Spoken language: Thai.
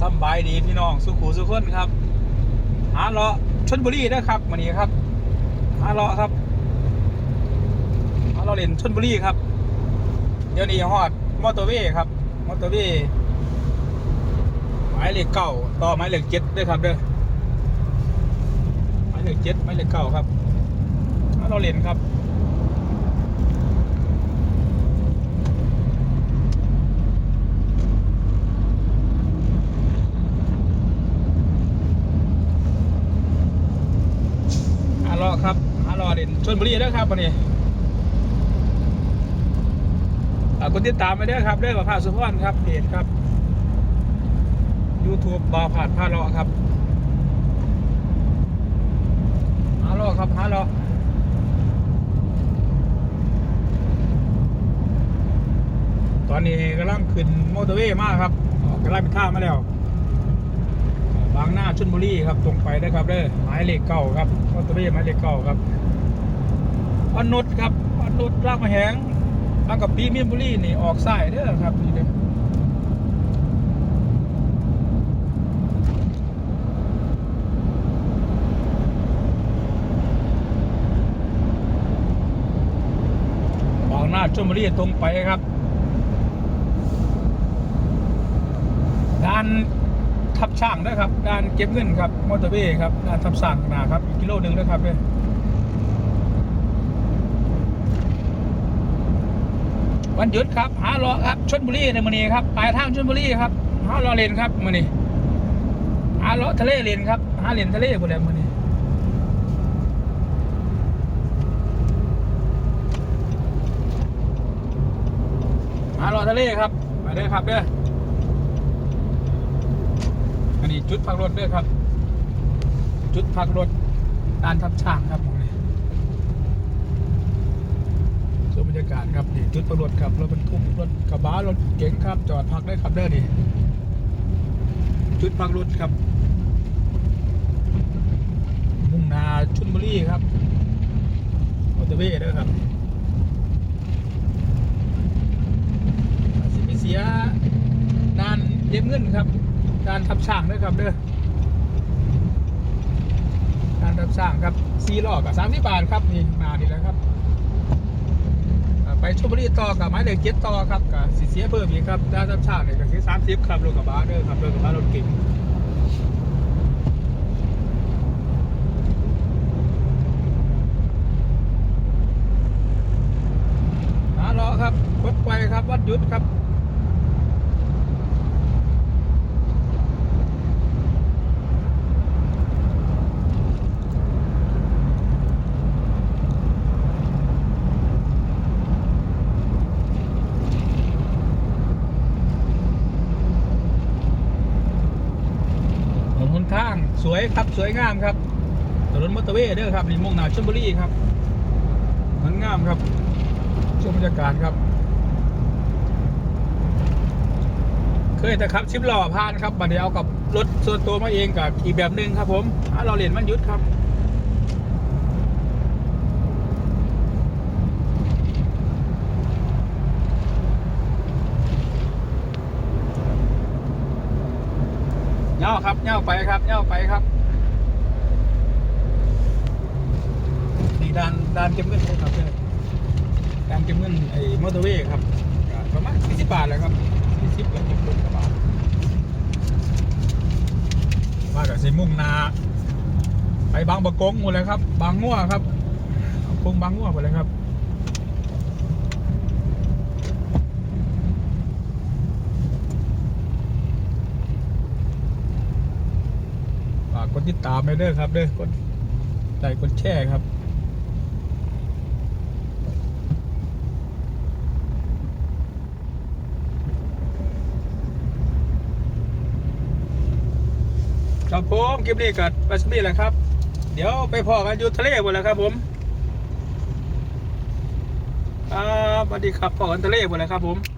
สบายดีพี่น้องสุขูสุขคนครับหาเลาะชนบุรีนะครับวันนี้ครับหาเลาะครับหาเลาะเล่นชนบุรีครับ เดี๋ยวนี้ฮอดมอเตอร์เวย์ครับมอเตอร์เวย์หมายเลขเก้าต่อหมายเลขเจ็ดด้วยครับเด้อหมายเลขเจ็ดหมายเลขเก้าครับหาเลาะเล่นครับ หารอครับหารอ เด่นชนบุรีเด้ครับวันนี้อ่ากดติดตามไปเด้ครับเด้อประภาสสุพรครับเพจครับ YouTube บาผ่านพารอครับหารอครับหารอตอนนี้กำลังขึ้นมอเตอร์เวย์มากครับกกำลังไปท่ามาแล้วบางหน้าชนบุรีครับตรงไปนะครับเด้อหมายเลขเก้าครับมอเตอร์เวย์หมายเลขเก้าครับ อนุชครับอนุชรามคำแหงบางกับปีมีนบุรีนี่ออกสายเด้อครับนี่เด้อบางหน้าชนบุรีตรงไปครับ ด้านทับช่างนะครับ ด้านเก็บเงินครับ มอเตอร์เวย์ครับ ด้านทับช่างนาครับอีกกิโลหนึ่งนะครับเนี่ย วันหยุดครับหาลาะครับชนบุรีในมือนี้ครับปลายทางชนบุรีครับหาลาะเลนครับมือนี้หาลาะทะเลเลนครับหาเลนทะเลหมดแล้วมือนี้หาลาะทะเลครับมาเด้อครับเด้ออันนี้จุดพักรถด้วยครับ จุดพักรถด้านทับช่างครับ บรรยากาศครับนี่จุดพักรถครับรถบรรทุกรถกระบะรถเก๋งครับจอดพักได้ครับเด้อนี่จุดพักรถครับมุ่งนาชลบุรีครับมอเตอร์เวย์เด้อครับสิไปเสียนานเย็บเงินครับการทับช่างด้วยครับเด้อการทับช่างครับซีล้อกับสามสิบบาทครับนี่มาดีแล้วครับ ชลบุรีต่อกับไม้เหล็กเจ็ดต่อครับกับสีเสียเพิ่มอีกครับด้านทับชาติเนี่ยก็คือสามสิบครับรถกระบะเด้อครับรถกระบะรถเก่งหาล้อครับวัดไปครับวัดยุดครับ ทางสวยครับสวยงามครับถนนมอเตอร์เวย์เด้อครับนี่มุ่งหน้าชลบุรีครับมันงามครับชมบรรยากาศครับ เคยแต่ครับชิปหล่อผ่านครับบัดเดี๋ยวเอากับรถส่วนตัวมาเองกับอีกแบบหนึ่งครับผมอะเราเรียนมันยุดครับ เน่าครับเน่าไปครับเน่าไปครับนี่ด้านด้านเก็บเงินครับเลยด้านเก็บเงินไอ้มอเตอร์เวย์ครับประมาณ40บบาทเลยครับ40กับ60กว่าบาทว่ากับสิมุ่งนาไปบางประกงหมดเลยครับ บางงัวครับ คงบางงัวหมดเลยครับ ฝากก ดติดตามไปเด้อครับเด้อกดไลค์กดแชร์ครับครับผมคลิปนี้กัดไปสมีแหละครับ เดี๋ยวไปพอกันอยู่ทะเลหมดแล้วครับผมครับสวัสดีครับพอกันทะเลหมดแล้วครับผม